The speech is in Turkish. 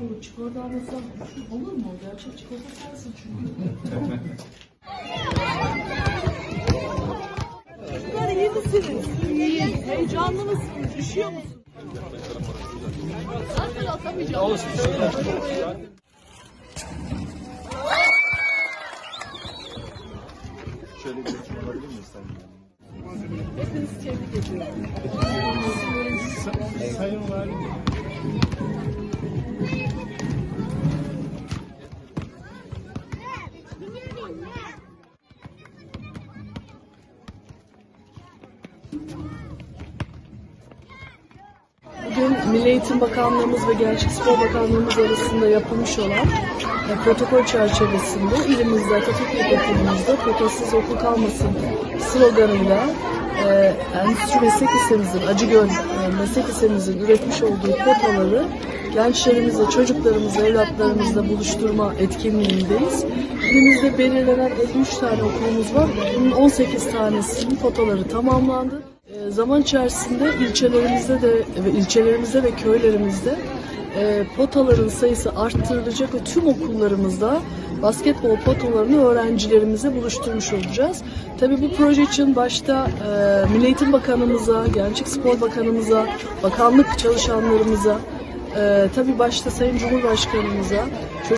bulduk. Çikolata almasam olur mu? Gerçek çikolata sensin çünkü. Çocuklar iyi misiniz? İyi. Heyecanlı mısınız? Üşüyor musunuz? Zaten atamayacağım. Şöyle bir geçim olabilir miyiz sen? Hepinizi tebrik ediyorum. Sayın Valim. Bugün Milli Eğitim Bakanlığımız ve Gençlik Spor Bakanlığımız arasında yapılmış olan e, protokol çerçevesinde ilimizde, Atatürk İlkokulumuzda protestsiz okul kalmasın sloganıyla e, Endüstri Meslek Lisemizin, Acıgöl e, Meslek Lisemizin üretmiş olduğu potaları gençlerimizle, çocuklarımızla, evlatlarımızla buluşturma etkinliğindeyiz. İlimizde belirlenen 53 tane okulumuz var. Bunun 18 tanesinin potaları tamamlandı. E, zaman içerisinde ilçelerimizde de ve ilçelerimizde ve köylerimizde e, potaların sayısı arttırılacak ve tüm okullarımızda basketbol potalarını öğrencilerimize buluşturmuş olacağız. Tabii bu proje için başta e, Milli Eğitim Bakanımıza, Gençlik Spor Bakanımıza, bakanlık çalışanlarımıza, e, tabii başta Sayın Cumhurbaşkanımıza,